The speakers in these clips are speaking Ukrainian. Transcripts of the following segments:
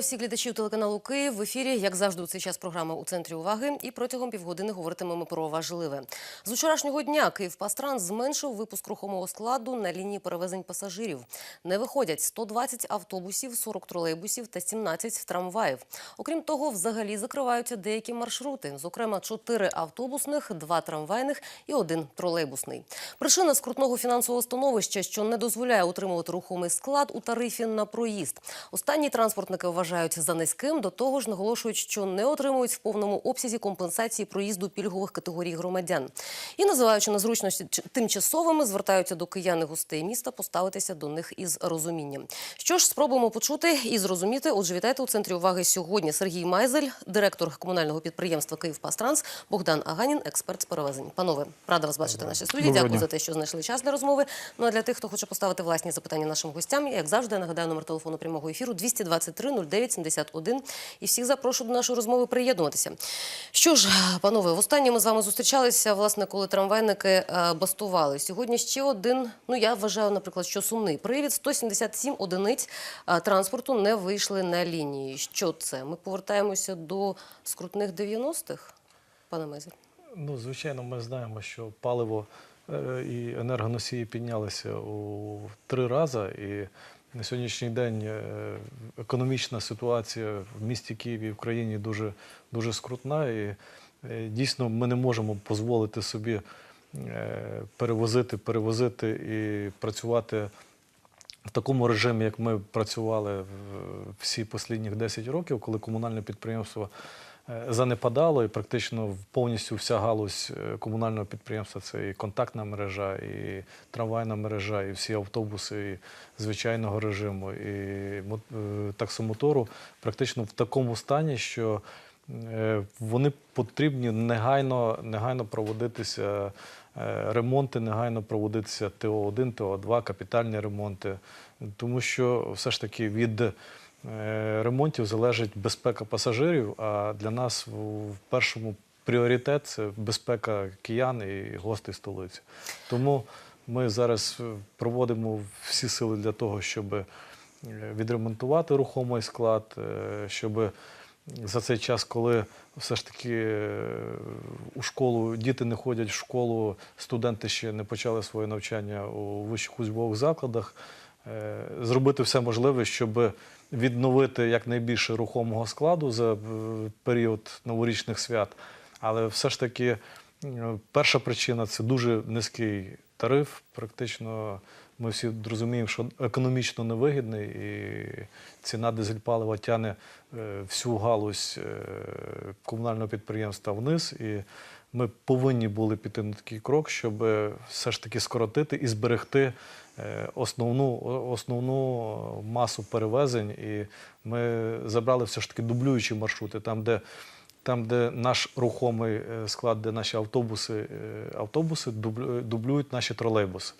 Вітаю всіх глядачів телеканалу Київ в ефірі. Як завжди, у цей час програма у центрі уваги. І протягом півгодини говоритимемо про важливе. З вчорашнього дня Київпастран зменшив випуск рухомого складу на лінії перевезень пасажирів. Не виходять 120 автобусів, 40 тролейбусів та 17 трамваїв. Окрім того, взагалі закриваються деякі маршрути, зокрема 4 автобусних, 2 трамвайних і один тролейбусний. Причина скрутного фінансового становища, що не дозволяє утримувати рухомий склад у тарифі на проїзд. Останні транспортники вважають за низьким. До того ж, наголошують, що не отримують в повному обсязі компенсації проїзду пільгових категорій громадян. І називаючи незручності тимчасовими, звертаються до киян і гостей міста поставитися до них із розумінням. Що ж, спробуємо почути і зрозуміти. Отже, вітайте у центрі уваги сьогодні. Сергій Майзель, директор комунального підприємства Київпастранс, Богдан Аганін, експерт з перевезень. Панове, рада вас бачити в нашій студії. Дякую за те, що знайшли час для розмови. Ну а для тих, хто хоче поставити власні запитання нашим гостям, як завжди, я нагадаю номер телефону прямого ефіру 223 09 71. І всіх запрошую до нашої розмови приєднуватися. Що ж, панове, востаннє ми з вами зустрічалися, власне, коли трамвайники е, бастували. Сьогодні ще один, ну я вважаю, наприклад, що сумний привід. 177 одиниць е, транспорту не вийшли на лінії. Що це? Ми повертаємося до скрутних 90-х, пане Мезель? Ну, звичайно, ми знаємо, що паливо е, і енергоносії піднялися у три рази. І на сьогоднішній день е, економічна ситуація в місті Києві і в країні дуже, дуже скрутна. І е, дійсно ми не можемо дозволити собі е, перевозити, перевозити і працювати в такому режимі, як ми працювали всі останні 10 років, коли комунальне підприємство занепадало, і практично повністю вся галузь е, комунального підприємства це і контактна мережа, і трамвайна мережа, і всі автобуси і звичайного режиму, і е, таксомотору, практично в такому стані, що е, вони потрібні негайно, негайно проводитися е, ремонти, негайно проводитися ТО-1, ТО-2, капітальні ремонти, тому що все ж таки від е, ремонтів залежить безпека пасажирів, а для нас в першому пріоритет це безпека киян і гостей столиці. Тому ми зараз е, проводимо всі сили для того, щоб е, відремонтувати рухомий склад, е, щоб за цей час, коли все ж таки е, у школу діти не ходять в школу, студенти ще не почали своє навчання у вищих учбових закладах, е, зробити все можливе, щоб відновити якнайбільше рухомого складу за е, період новорічних свят. Але все ж таки е, перша причина це дуже низький тариф. Практично ми всі розуміємо, що економічно невигідний, і ціна дизель-палива тягне е, всю галузь е, комунального підприємства вниз. І ми повинні були піти на такий крок, щоб е, все ж таки скоротити і зберегти е, основну, основну масу перевезень. І ми забрали все ж таки дублюючі маршрути, там, де там, де наш рухомий е, склад, де наші автобуси, е, автобуси дублюють наші тролейбуси.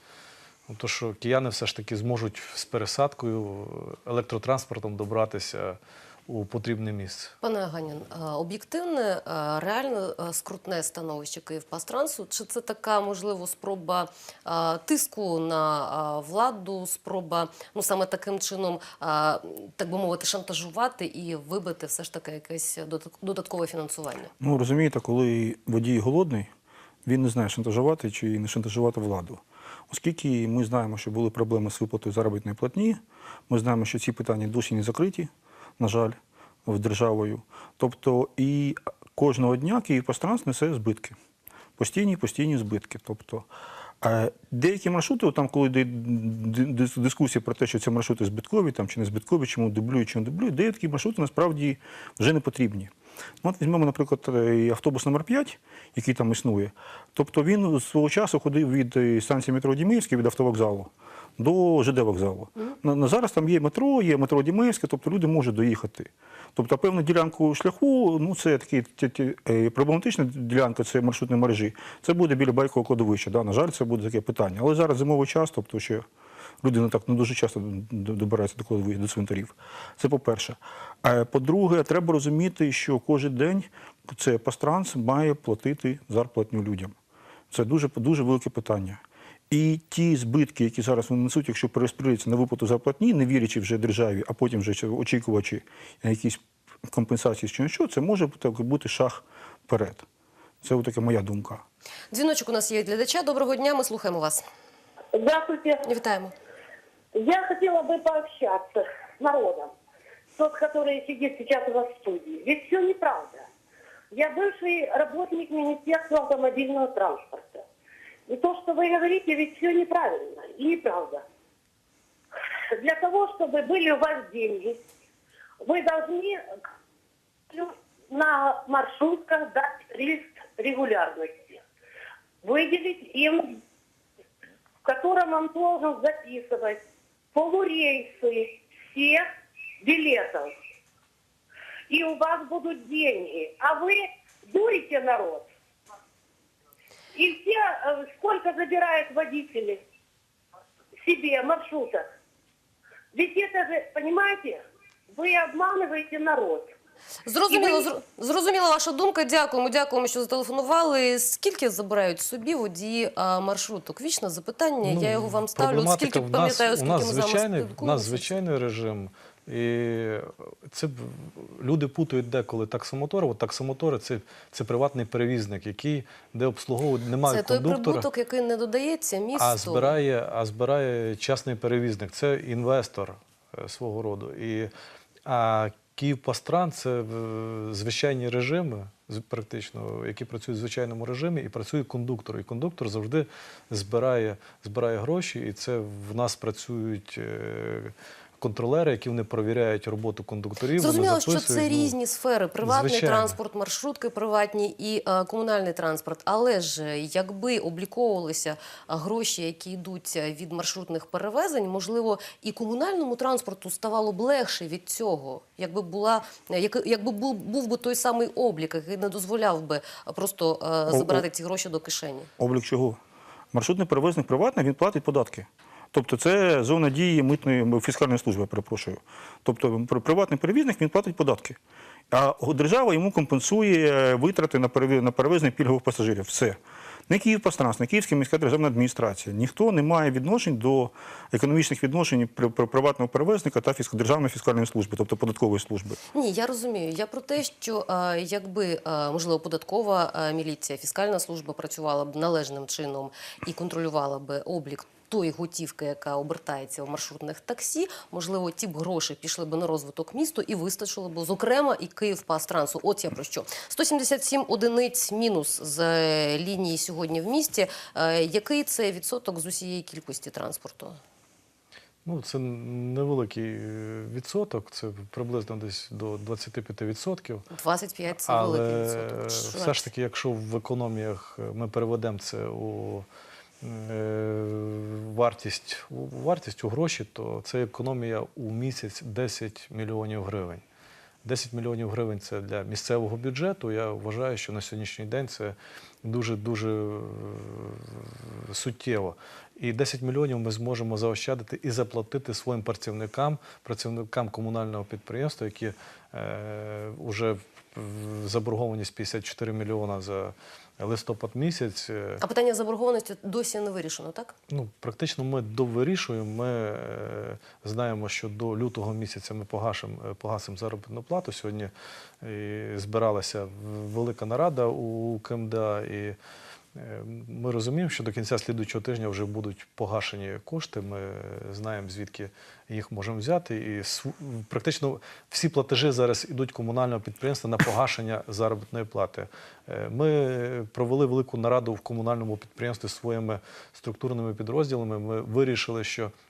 Ну, То, що кияни все ж таки зможуть з пересадкою, електротранспортом добратися у потрібне місце. Пане Аганін, е, об'єктивне, е, реально е, скрутне становище Київпастрансу? Чи це така, можливо, спроба тиску на владу, спроба ну саме таким чином, так би мовити, шантажувати і вибити все ж таки якесь додат- додаткове фінансування? Ну, розумієте, коли водій голодний, він не знає, шантажувати чи не шантажувати владу. Оскільки ми знаємо, що були проблеми з виплатою заробітної платні, ми знаємо, що ці питання досі не закриті, на жаль, в державою. Тобто і кожного дня Київпостранс несе збитки. Постійні, постійні збитки. Тобто, е, деякі маршрути, там, коли йде дискусія про те, що ці маршрути збиткові там, чи не збиткові, чому дублюють, чи не дублюють, деякі маршрути насправді вже не потрібні. Ну, От візьмемо, наприклад, е, автобус номер 5 який там існує. Тобто він свого часу ходив від е, станції метро Дімиївське, від автовокзалу до ЖД вокзалу. На, на зараз там є метро, є метро Дімиївське, тобто люди можуть доїхати. Тобто певну ділянку шляху, ну це такий ті- ті- е, проблематична ділянка, це маршрутної мережі. Це буде біля байкового кладовища. Да? На жаль, це буде таке питання. Але зараз зимовий час, тобто ще люди не так не дуже часто добираються до кладовищ, до цвинтарів. Це по-перше. А по-друге, треба розуміти, що кожен день це пастранс має платити зарплатню людям. Це дуже, дуже велике питання. І ті збитки, які зараз вони несуть, якщо перерозподіляться на виплату зарплатні, не вірячи вже державі, а потім вже очікувачи на якісь компенсації чи на що, це може бути, бути шаг вперед. Це така моя думка. Дзвіночок у нас є від глядача. Доброго дня, ми слухаємо вас. Здравствуйте. Вітаємо. Я хотела бы пообщаться с народом, тот, который сидит сейчас у вас в студии. Ведь все неправда. Я бывший работник Министерства автомобильного транспорта. И то, что вы говорите, ведь все неправильно и неправда. Для того, чтобы были у вас деньги, вы должны на маршрутках дать лист регулярности. Выделить им в котором он должен записывать полурейсы всех билетов. И у вас будут деньги. А вы дурите народ. И все, э, сколько забирают водители себе маршрутах. Ведь это же, понимаете, вы обманываете народ. Зрозуміло, І ви- зр- зрозуміла ваша думка. Дякуємо, дякуємо, що зателефонували. Скільки забирають собі водії а, маршруток? Вічне запитання. Ну, Я його вам ставлю. проблематика Скільки в нас, пам'ятаю, у скільки нас ми з вами звичайний, у спілкуємося. нас звичайний режим. І це люди путають деколи таксомотор. От таксомотори це, це приватний перевізник, який де обслуговують, немає Це той кондуктора. прибуток, який не додається місту. А збирає, а збирає частний перевізник. Це інвестор е, свого роду. І, а Київпастран це е, звичайні режими, практично, які працюють в звичайному режимі, і працює кондуктор. І кондуктор завжди збирає, збирає гроші, і це в нас працюють. Контролери, які вони перевіряють роботу кондукторів, Зрозуміло, що це ну, різні сфери: приватний звичайно. транспорт, маршрутки приватні і е, комунальний транспорт. Але ж е, якби обліковувалися е, гроші, які йдуть від маршрутних перевезень, можливо, і комунальному транспорту ставало б легше від цього, якби була як- якби був, був би той самий облік, який не дозволяв би просто е, забирати ці гроші до кишені. Облік чого? Маршрутний перевезник приватний, він платить податки. Тобто це зона дії митної фіскальної служби, перепрошую. Тобто при- приватний перевізник він платить податки. А держава йому компенсує витрати на перевезення пільгових пасажирів. Все. Не Київпастранс, не Київська міська державна адміністрація. Ніхто не має відношень до економічних відношень при- при- приватного перевезника та Державної фіскальної служби, тобто податкової служби. Ні, я розумію. Я про те, що е, якби е, можливо податкова е, міліція, фіскальна служба працювала б належним чином і контролювала би облік. Тої готівки, яка обертається в маршрутних таксі, можливо, ті б гроші пішли б на розвиток місту і вистачило б, зокрема, і Київпастрансу. От я про що 177 одиниць мінус з е, лінії сьогодні в місті. Е, Який це відсоток з усієї кількості транспорту? Ну, це невеликий е, відсоток, це приблизно десь до 25%. 25 – це великий відсоток. все ж таки, якщо в економіях ми переведемо це у вартість, у вартість у гроші, то це економія у місяць 10 мільйонів гривень. 10 мільйонів гривень це для місцевого бюджету. Я вважаю, що на сьогоднішній день це дуже дуже суттєво. І 10 мільйонів ми зможемо заощадити і заплатити своїм працівникам, працівникам комунального підприємства, які е, вже в- заборгованість 54 мільйона за листопад місяць. Е, А питання заборгованості досі не вирішено, так? Ну, практично ми довирішуємо. Ми е, знаємо, що до лютого місяця ми погашимо е, погасимо заробітну плату. Сьогодні збиралася велика нарада у КМДА, і ми розуміємо, що до кінця слідуючого тижня вже будуть погашені кошти. Ми знаємо, звідки їх можемо взяти. І практично всі платежі зараз ідуть комунального підприємства на погашення заробітної плати. Е, Ми провели велику нараду в комунальному підприємстві своїми структурними підрозділами. Ми вирішили, що Е,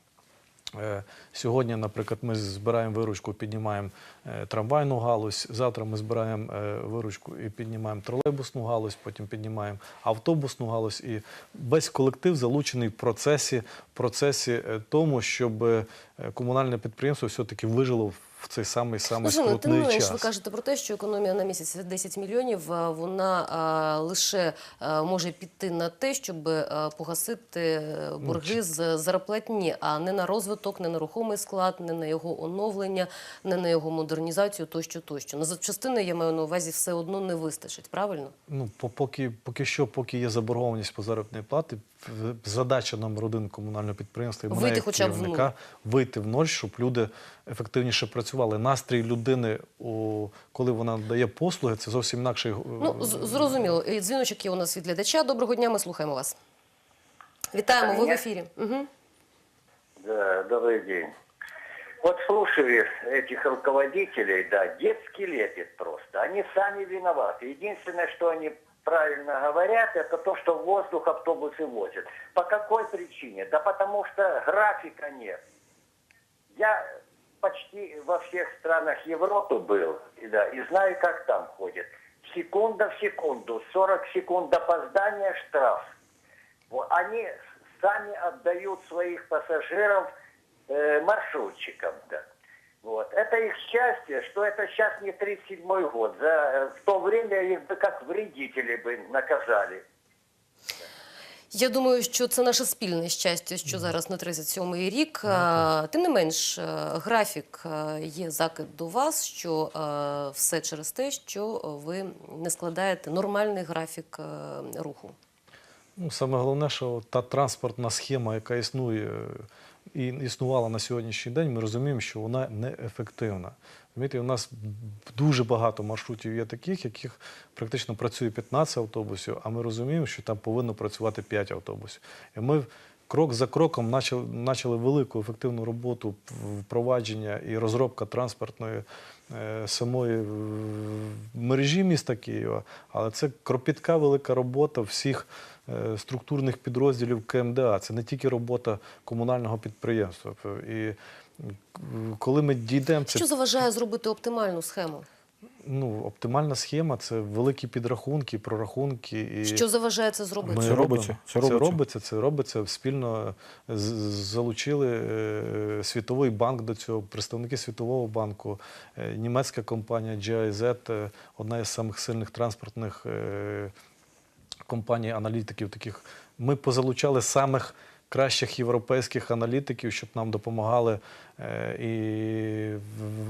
Сьогодні, наприклад, ми збираємо виручку, піднімаємо е, трамвайну галузь. Завтра ми збираємо е, виручку і піднімаємо тролейбусну галузь, потім піднімаємо автобусну галузь. І весь колектив залучений в процесі, в процесі е, тому, щоб е, комунальне підприємство все-таки вижило в в цей самий самий Ну, тим не скрутний менш, час. ви кажете про те, що економія на місяць 10 мільйонів, вона а, лише а, може піти на те, щоб а, погасити е, борги з зарплатні, а не на розвиток, не на рухомий склад, не на його оновлення, не на його модернізацію, тощо, тощо. На запчастини, я маю на увазі, все одно не вистачить, правильно? Ну, поки, поки що, поки є заборгованість по заробітній платі, задача номер один комунального підприємства і мене Вийти як хоча б в керівника вийти в ноль, щоб люди ефективніше працювали Настрій людини, у, коли вона дає послуги, це зовсім інакше. Ну, з- зрозуміло. І Дзвіночок є у нас від глядача. Доброго дня, ми слухаємо вас. Вітаємо, ви в ефірі. Угу. Да, добрый день. Вот слушаю этих руководителей, да, детский лепет просто. Они сами виноваты. Единственное, что они правильно говорят, это то, что в воздух автобусы возят. По какой причине? Да потому что графика нет. Я почти во всех странах Европы был, да, и знаю, как там ходит. Секунда в секунду, 40 секунд опоздания штраф. Вот, Они сами отдают своих пассажиров э, маршрутчикам. Да. Вот. Это их счастье, что это сейчас не 37 год. За, э, в то время их бы как вредителей бы наказали. Я думаю, що це наше спільне щастя, що зараз на 37-й рік. Тим не менш, е, графік е, є закид до вас, що е, все через те, що ви не складаєте нормальний графік руху. Ну, саме головне, що та транспортна схема, яка існує і існувала на сьогоднішній день, ми розуміємо, що вона неефективна. Розумієте, у нас дуже багато маршрутів є таких, яких практично працює 15 автобусів, а ми розуміємо, що там повинно працювати 5 автобусів. І ми крок за кроком почали, велику ефективну роботу впровадження і розробка транспортної е, самої е, мережі міста Києва, але це кропітка велика робота всіх е, структурних підрозділів КМДА. Це не тільки робота комунального підприємства. І коли ми дійдемо, це Що заважає зробити оптимальну схему? ну, оптимальна схема це великі підрахунки, прорахунки. І... Що заважає це зробити? Ми Це робиться, це Це робиться. робиться, це робиться. Спільно з- залучили е, Світовий банк до цього, представники Світового банку, е, німецька компанія GIZ, е, одна із самих сильних транспортних е, компаній аналітиків. Таких ми позалучали самих кращих європейських аналітиків, щоб нам допомагали е, і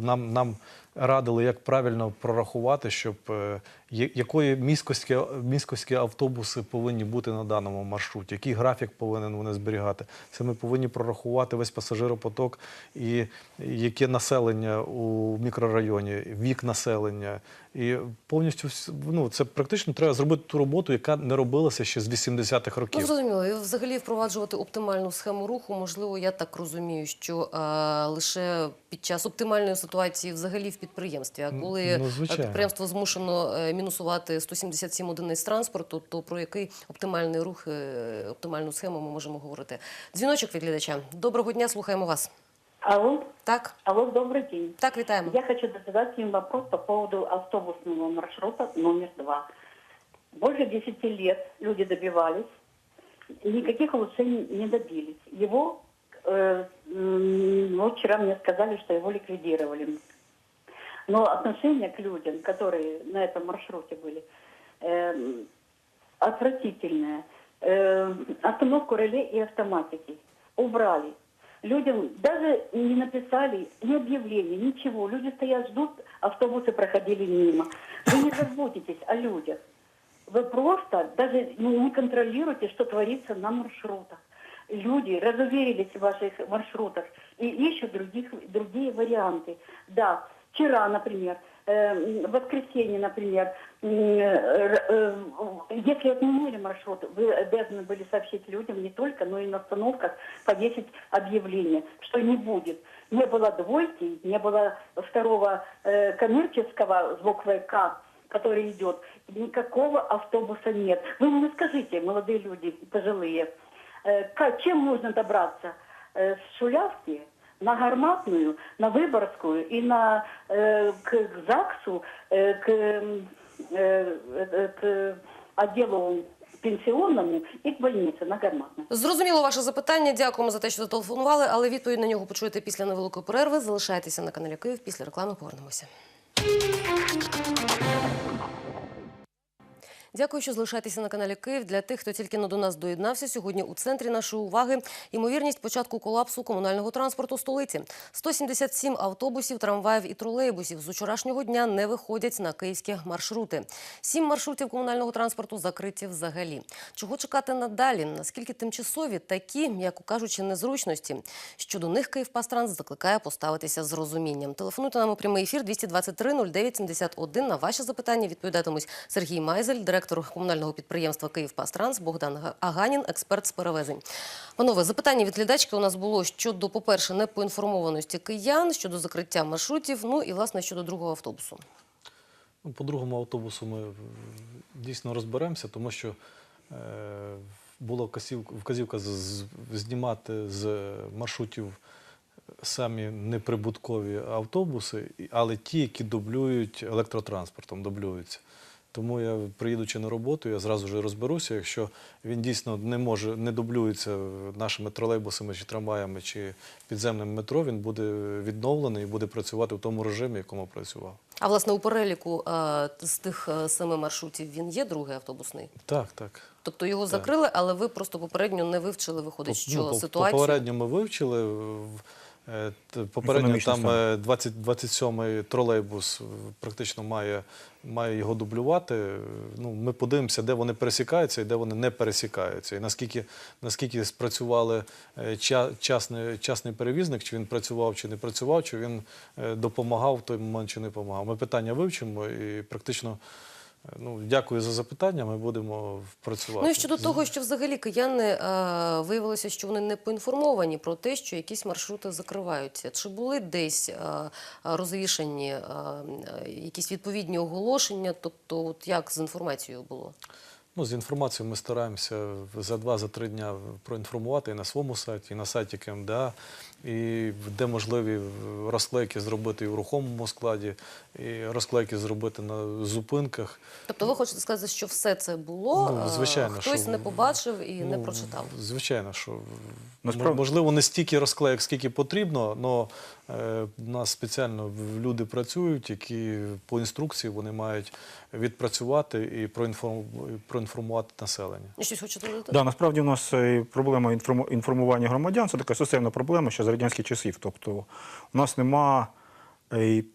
нам, нам радили, як правильно прорахувати, щоб е, якої міськості, міськості автобуси повинні бути на даному маршруті, який графік повинен вони зберігати. Це ми повинні прорахувати весь пасажиропоток і яке населення у мікрорайоні, вік населення. І повністю ну, це практично треба зробити ту роботу, яка не робилася ще з 80-х Ну, років. зрозуміло, і взагалі впроваджувати оптимальну схему руху, можливо, я так розумію, що е, лише під час оптимальної ситуації взагалі в підприємстві. А коли ну, е, підприємство змушено е, мінусувати 177 одиниць транспорту, то про який оптимальний рух, е, оптимальну схему ми можемо говорити? Дзвіночок від глядача. Доброго дня, слухаємо вас. Алло, Так, алло, добрый день. так, вітаємо. Я хочу задать им вопрос по поводу автобусного маршрута номер два. Больше 10 лет люди добивались, никаких улучшений не добились. Его, вот вчера мне сказали, что его ликвидировали. Но отношение к людям, которые на этом маршруте были, э, отвратительное. Э, остановку реле и автоматики убрали. Людям даже не написали ни объявления, ничего. Люди стоят, ждут, автобусы проходили мимо. Вы не заботитесь о людях. Вы просто даже ну, не контролируете, что творится на маршрутах. Люди разуверились в ваших маршрутах и ищут других, другие варианты. Да, вчера, например, э, в воскресенье, например, э, э, если отменили маршрут, вы обязаны были сообщить людям не только, но и на остановках повесить объявление, что не будет. Не было двойки, не было второго э, коммерческого с буквой К, который идет. Никакого автобуса нет. Вы мне скажите, молодые люди, пожилые, чем можно добраться? Э, с Шулявки на Гарматную, на Выборгскую и на, э, к, к ЗАГСу, э, к, м, э, э, к отделу пенсионному и к больнице на гарматной. Зрозуміло ваше запитання. Дякуємо за те, що зателефонували, але відповідь на нього почуєте після невеликої перерви. Залишайтеся на каналі Київ. Після реклами повернемося. Дякую, що залишаєтеся на каналі Київ. Для тих, хто тільки но до нас доєднався, сьогодні у центрі нашої уваги ймовірність початку колапсу комунального транспорту столиці. 177 автобусів, трамваїв і тролейбусів з учорашнього дня не виходять на київські маршрути. Сім маршрутів комунального транспорту закриті взагалі. Чого чекати надалі? Наскільки тимчасові такі, м'яко кажучи, незручності? Щодо них Київпастранс закликає поставитися з розумінням. Телефонуйте нам у прямий ефір 223 09 71. На ваші запитання відповідатимуть Сергій Майзель, директор комунального підприємства Київпастранс, Богдан Аганін, експерт з перевезень. Панове, запитання від глядачки у нас було щодо, по-перше, непоінформованості киян, щодо закриття маршрутів, ну і власне щодо другого автобусу. Ну, по другому автобусу ми дійсно розберемося, тому що е, була вказівка, знімати з маршрутів самі неприбуткові автобуси, але ті, які дублюють електротранспортом, дублюються. Тому я, приїдучи на роботу, я зразу ж розберуся. Якщо він дійсно не може, не дублюється нашими тролейбусами чи трамваями чи підземним метро, він буде відновлений і буде працювати в тому режимі, якому працював. А власне у переліку е, з тих е, семи маршрутів він є другий автобусний. Так, так. Тобто його закрили, але ви просто попередньо не вивчили, виходить, що Ну, ситуацію. Попередньо ми вивчили. Е, Попередньо там стан. е, 20, 27-й тролейбус е, практично має, має його дублювати. Ну, ми подивимося, де вони пересікаються і де вони не пересікаються. І наскільки, наскільки спрацювали ча- частний, частний перевізник, чи він працював, чи не працював, чи він допомагав в той момент, чи не допомагав. Ми питання вивчимо і практично. Ну, дякую за запитання. Ми будемо працювати. Ну і щодо того, що взагалі кияни е, виявилося, що вони не поінформовані про те, що якісь маршрути закриваються. Чи були десь е, розвішані е, е, якісь відповідні оголошення? Тобто, от як з інформацією було? Ну, з інформацією ми стараємося за два за три дня проінформувати і на своєму сайті, і на сайті КМДА, і де можливі розклейки зробити і в рухомому складі, і розклейки зробити на зупинках. Тобто, ви хочете сказати, що все це було? Ну, е, звичайно, хтось що- не побачив і не Ну, прочитав. Звичайно, що Насправді- можливо не стільки розклеїк, скільки потрібно, але у нас спеціально люди працюють, які по інструкції вони мають відпрацювати і проінформ- проінформувати населення. І Щось хочете додати? Да, насправді у нас е, проблема інформу- інформування громадян це така системна проблема ще з радянських часів. Тобто у нас нема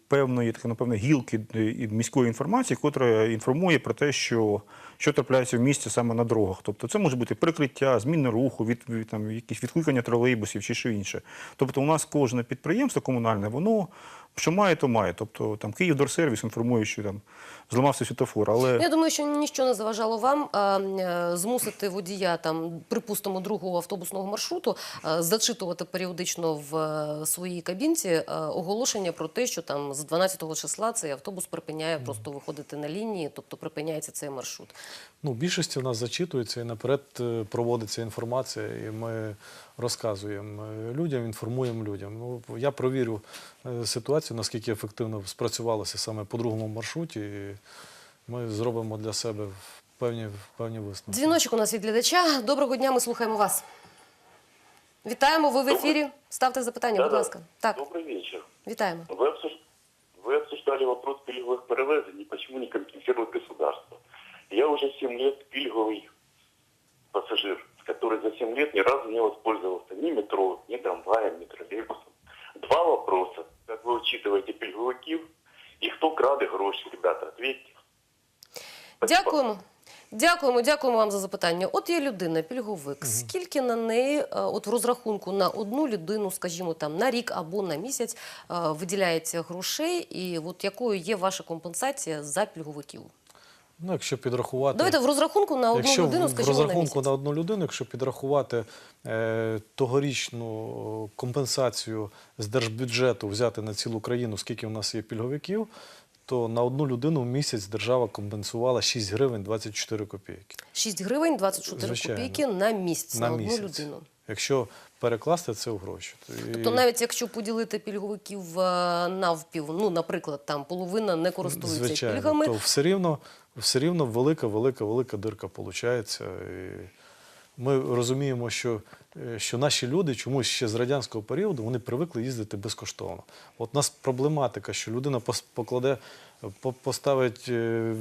певної так, напевно, гілки е, міської інформації, яка інформує про те, що, що трапляється в місті саме на дорогах. Тобто це може бути прикриття, зміни руху, від, від, там, якісь відкликання тролейбусів чи що інше. Тобто у нас кожне підприємство комунальне, воно що має, то має. Тобто там Київдорсервіс інформує, що там зламався світофор, але Я думаю, що нічого не заважало вам а, е, змусити водія там, припустимо, другого автобусного маршруту е, зачитувати періодично в е, своїй кабінці е, оголошення про те, що там з 12 числа цей автобус припиняє просто виходити на лінії, тобто припиняється цей маршрут. Ну, в більшості в нас зачитується і наперед е, проводиться інформація, і ми розказуємо е, людям, інформуємо людям. Ну, я провірю е, ситуацію, наскільки ефективно спрацювалося саме по другому маршруті. І ми зробимо для себе певні, певні висновки. Дзвіночок у нас від глядача. Доброго дня, ми слухаємо вас. Вітаємо, ви в ефірі. Ставте запитання, будь Да-да. ласка. Так, Добрый вечер. вітаємо. Вы, обсуж- вы обсуждали вопрос пильговых перевезений, почему не компенсирует государство. Я уже 7 лет пильговый пассажир, который за 7 лет ни разу не воспользовался ни метро, ни трамваем, ни троллейбусом. Два вопроса. Как вы учитываете пильговиків и кто краде гроши, ребята, ответьте. Спасибо. Дякуємо. Дякуємо, дякуємо вам за запитання. От є людина, пільговик. Скільки на неї, е, от в розрахунку на одну людину, скажімо, там на рік або на місяць е, виділяється грошей, і от якою є ваша компенсація за пільговиків? Ну, якщо підрахувати. Давайте в розрахунку на одну Якщо людину, в скажімо, на розрахунку місяць. на одну людину, якщо підрахувати е, тогорічну компенсацію з держбюджету взяти на цілу країну, скільки в нас є пільговиків, то на одну людину в місяць держава компенсувала 6 гривень 24 копійки 6 гривень 24 Звичайно. копійки на місяць на, на одну місяць. людину. Якщо перекласти це в гроші. Тобто навіть якщо поділити пільговиків е, навпів, ну, наприклад, там половина не користується Звичайно, пільгами, то все рівно все рівно велика, велика, велика дирка виходить. Ми розуміємо, що, що наші люди чомусь ще з радянського періоду вони привикли їздити безкоштовно. От у нас проблематика, що людина покладе, поставить е,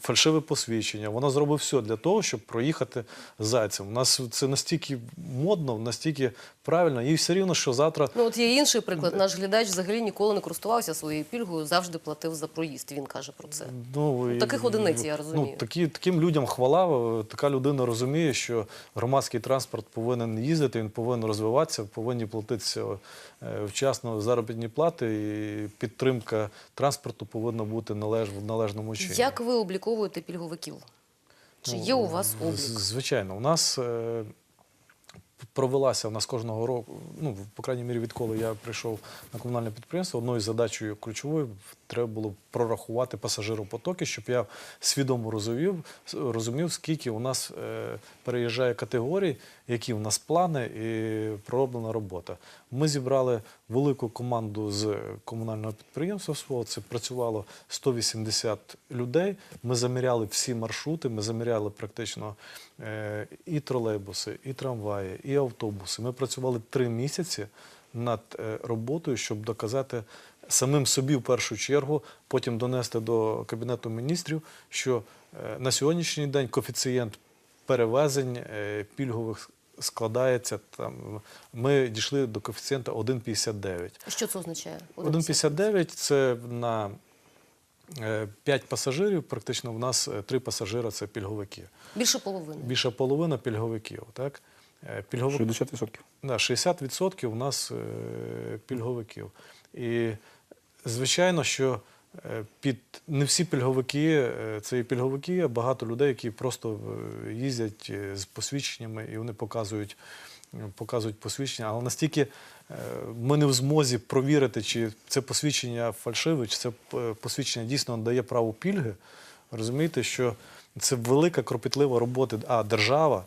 фальшиве посвідчення. Вона зробить все для того, щоб проїхати зайцем. У нас це настільки модно, настільки правильно, і все рівно, що завтра Ну от є інший приклад. Наш глядач взагалі ніколи не користувався своєю пільгою, завжди платив за проїзд. Він каже про це. Ну, і- таких одиниць, я розумію. Ну, такі, таким людям хвала. Така людина розуміє, що громадський транспорт повинен їздити, він повинен розвиватися, повинні платитися е, вчасно заробітні плати, і підтримка транспорту повинна бути належ, в належному чині. Як ви обліковуєте пільговиків? Чи є у вас Ну, облік? Звичайно, у нас е, провелася в нас кожного року, ну, по крайній мірі, відколи я прийшов на комунальне підприємство, одною задачею ключовою треба було прорахувати пасажиропотоки, щоб я свідомо розумів, розумів скільки у нас е, переїжджає категорій, які у нас плани і пророблена робота. Ми зібрали велику команду з комунального підприємства свого. Це працювало 180 людей. Ми заміряли всі маршрути, ми заміряли практично е, і тролейбуси, і трамваї, і автобуси. Ми працювали три місяці над е, роботою, щоб доказати самим собі в першу чергу, потім донести до Кабінету міністрів, що е, на сьогоднішній день коефіцієнт перевезень пільгових складається там. Ми дійшли до коефіцієнта 1,59. Що це означає? 1,59 це на 5 пасажирів, практично в нас 3 пасажира це пільговики. Більше половини. Більша половина пільговиків. Так? Е, Пільговик... 60%. Да, 60% у нас е, пільговиків. І звичайно, що е, під не всі пільговики е, це і пільговики, а багато людей, які просто е, їздять е, з посвідченнями і вони показують, е, показують посвідчення. Але настільки е, ми не в змозі провірити, чи це посвідчення фальшиве, чи це е, посвідчення дійсно дає право пільги. Розумієте, що це велика кропітлива робота, а держава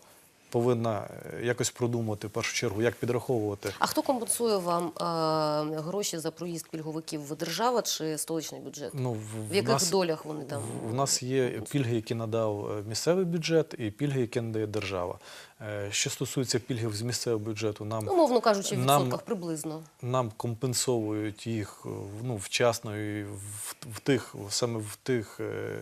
повинна е, якось продумати в першу чергу, як підраховувати. А хто компенсує вам е, гроші за проїзд пільговиків? Держава чи столичний бюджет? Ну, В яких долях вони там? У нас є пільги, які надав е, місцевий бюджет, і пільги, які надає держава. Е, Що стосується пільгів з місцевого бюджету, нам Ну, мовно кажучи, в нам- відсотках приблизно. нам компенсовують їх е, ну, вчасно і в, в тих, саме в тих е,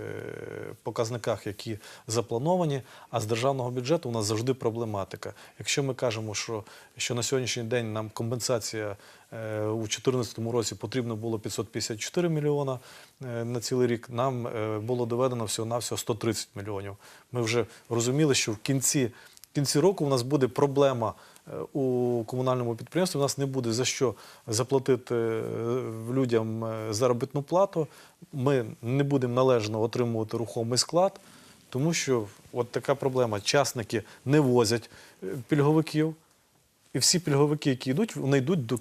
показниках, які заплановані. А з державного бюджету у нас завжди проблематика. Якщо ми кажемо, що, що на сьогоднішній день нам компенсація у 2014 році потрібно було 554 мільйона на цілий рік, нам було доведено всього-навсього 130 мільйонів. Ми вже розуміли, що в кінці кінці року у нас буде проблема е, у комунальному підприємстві. У нас не буде за що заплатити е, людям е, заробітну плату. Ми не будемо належно отримувати рухомий склад, тому що от така проблема. Частники не возять пільговиків. І всі пільговики, які йдуть, вони йдуть до.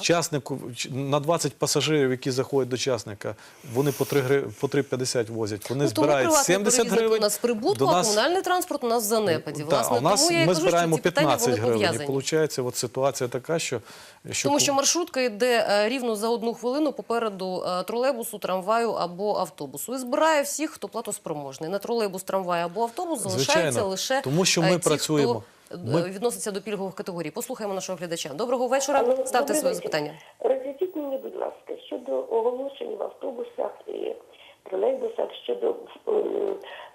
Частнику ч- на 20 пасажирів, які заходять до частника, вони по 3 по 3,50 возять. Вони Ну, збирають 70 гривень. у нас прибутку, до а нас- комунальний транспорт у нас занепаді. Так, Власне, у нас тому я ми кажу, збираємо що ці 15 вони гривень. І виходить, от ситуація така, що, що Тому що маршрутка йде е, рівно за одну хвилину попереду е, тролейбусу, трамваю або автобусу. І збирає всіх, хто платоспроможний. На тролейбус, трамвай або автобус залишається Звичайно. лише Тому що е, ми ті, працюємо. хто Ми- відноситься до пільгових категорій. Послухаємо нашого глядача. Доброго вечора. Алло, Ставте своє запитання. Роз'ясніть мені, будь ласка, щодо оголошень в автобусах і тролейбусах щодо е,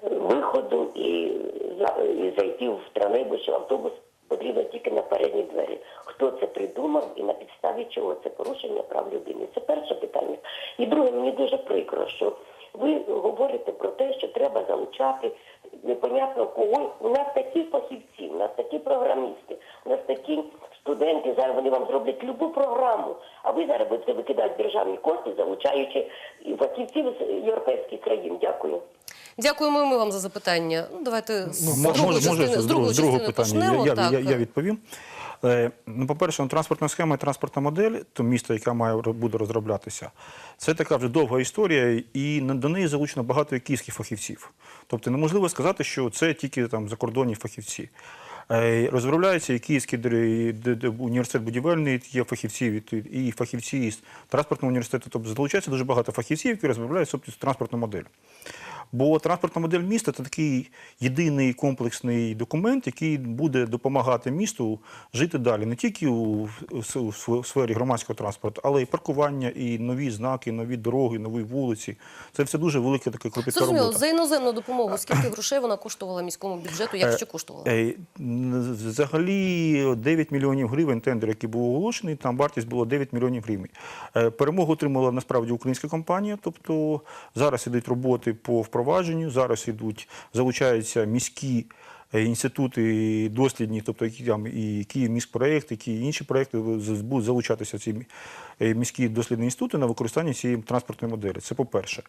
виходу і, за- і зайти в тролейбус чи в автобус потрібно тільки на передні двері. Хто це придумав і на підставі чого це порушення прав людини? Це перше питання. І друге, мені дуже прикро, що ви говорите про те, що треба залучати непонятно кого. У нас такі фахівці, у нас такі програмісти, у нас такі студенти, зараз вони вам зроблять любу програму, а ви зараз будете викидати державні кошти, залучаючи фахівців з європейських країн. Дякую. Дякуємо ми вам за запитання. Ну, давайте з Ну, другої може, частини, може, з другої з другого частини питання. почнемо. Я, я, я, я відповім. Е, Ну, по-перше, ну, транспортна схема і транспортна модель, то місто, яке має буде розроблятися, це така вже довга історія, і до неї залучено багато київських фахівців. Тобто неможливо сказати, що це тільки там закордонні фахівці. Е, Розробляється і Київський університет будівельний, є фахівці і фахівці із транспортного університету. Тобто залучається дуже багато фахівців, які розробляють транспортну модель. Бо транспортна модель міста це такий єдиний комплексний документ, який буде допомагати місту жити далі не тільки у, у сфері громадського транспорту, але й паркування, і нові знаки, нові дороги, нові вулиці. Це все дуже велика така кропітка Зрозуміло, робота. за іноземну допомогу скільки грошей вона коштувала міському бюджету, якщо коштувала? Е, Взагалі 9 мільйонів гривень тендер, який був оголошений, там вартість була 9 мільйонів гривень. Е, Перемогу отримала насправді українська компанія. Тобто зараз ідуть роботи по впровадженню, зараз ідуть, залучаються міські е, інститути дослідні, тобто які там і Київміськпроект, які інші проекти будуть залучатися ці е, міські дослідні інститути на використання цієї транспортної моделі. Це по-перше.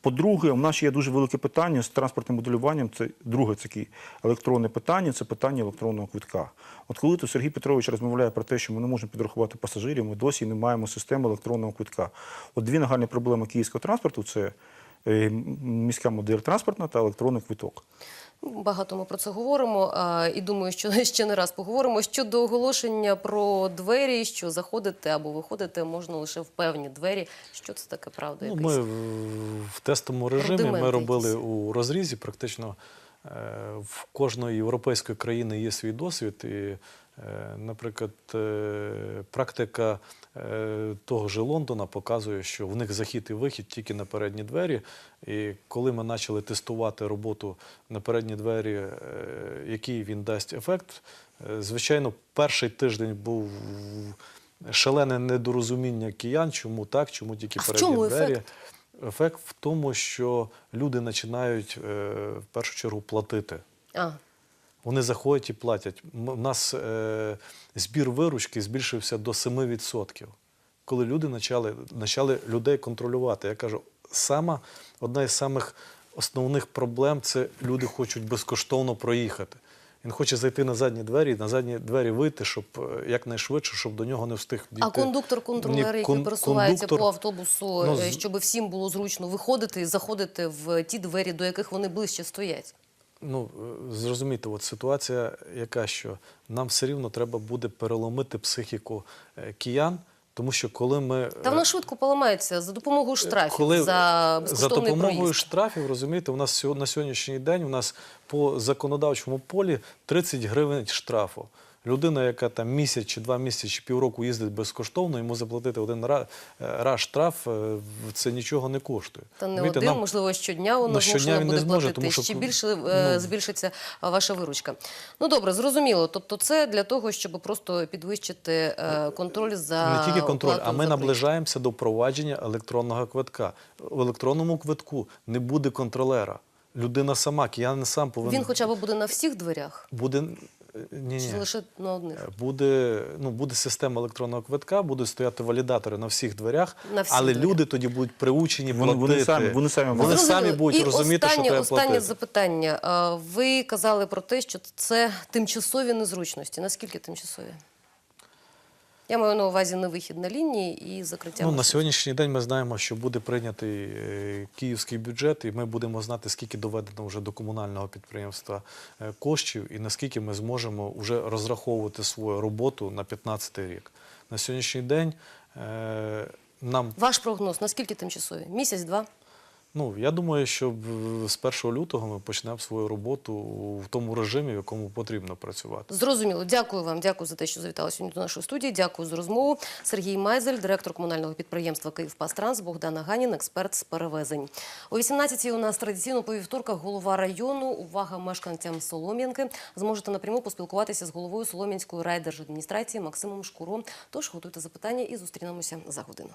По-друге, у нас є дуже велике питання з транспортним моделюванням. Це друге таке електронне питання, це питання електронного квитка. От коли то Сергій Петрович розмовляє про те, що ми не можемо підрахувати пасажирів, ми досі не маємо системи електронного квитка. От дві нагальні проблеми київського транспорту це міська модель транспортна та електронний квиток. Багато ми про це говоримо і думаю, що ще не раз поговоримо. Щодо оголошення про двері, що заходити або виходити можна лише в певні двері. Що це таке, правда? Ну, ми в- тестовому режимі ми робили якісь. у розрізі. Практично е, в кожної європейської країни є свій досвід. І, е, наприклад, е, практика е, того ж Лондона показує, що в них захід і вихід тільки на передні двері. І коли ми почали тестувати роботу на передні двері, е, який він дасть ефект, е, звичайно, перший тиждень був шалене недорозуміння киян, чому так, чому тільки передні чому двері. ефект? Ефект в тому, що люди починають е, в першу чергу платити. А, Вони заходять і платять. У нас е, збір виручки збільшився до 7%. Коли люди почали, почали людей контролювати. Я кажу, сама, одна із самих основних проблем це люди хочуть безкоштовно проїхати. Він хоче зайти на задні двері, на задні двері вийти, щоб е, якнайшвидше, щоб до нього не встиг дійти. а кондуктор, контролер, Ні, який кон- пересувається кондуктор- по автобусу, Ну, е, щоб всім було зручно виходити і заходити в ті двері, до яких вони ближче стоять. Ну, зрозуміти, от ситуація яка, що нам все рівно треба буде переломити психіку е, киян, тому що коли ми... Та вона е, швидко поламається за допомогою штрафів коли за за допомогою проїзд. штрафів, розумієте, у нас на сьогоднішній день у нас по законодавчому полі 30 гривень штрафу. Людина, яка там місяць чи два місяці чи півроку їздить безкоштовно, йому заплатити один ра- е, раз штраф, е, це нічого не коштує. Та не один, нам- можливо, щодня воно щодня не буде зможе, платити. тому що, ще більше е, ну, збільшиться ваша виручка. Ну добре, зрозуміло. Тобто, це для того, щоб просто підвищити контроль за не тільки контроль, а ми наближаємося до впровадження електронного квитка. В електронному квитку не буде контролера. Людина сама, киянин сам повинен Він хоча б буде на всіх дверях, буде ні, чи ні. лише на одних. Буде, ну, буде система електронного квитка, будуть стояти валідатори на всіх дверях, На всіх але дверях. люди тоді будуть приучені Вони- платити. вони самі- вони самі вони самі будуть І розуміти, останнє, що треба останнє платити. запитання. Ви казали про те, що це тимчасові незручності. Наскільки тимчасові? Я маю на увазі не вихід на лінії і закриття. Ну, на сьогоднішній день ми знаємо, що буде прийнятий е, київський бюджет, і ми будемо знати, скільки доведено вже до комунального підприємства е, коштів, і наскільки ми зможемо вже розраховувати свою роботу на 2015 рік. На сьогоднішній день е, нам Ваш прогноз, наскільки тимчасові? Місяць-два? Ну, я думаю, що з 1 лютого ми почнемо свою роботу в тому режимі, в якому потрібно працювати. Зрозуміло. Дякую вам. Дякую за те, що завітали сьогодні до нашої студії. Дякую за розмову. Сергій Майзель, директор комунального підприємства «Київпастранс», Богдан Аганін, експерт з перевезень. О 18-й у нас традиційно по вівторках голова району. Увага мешканцям Солом'янки. Зможете напряму поспілкуватися з головою Солом'янської райдержадміністрації Максимом Шкуро. Тож готуйте запитання і зустрінемося за годину.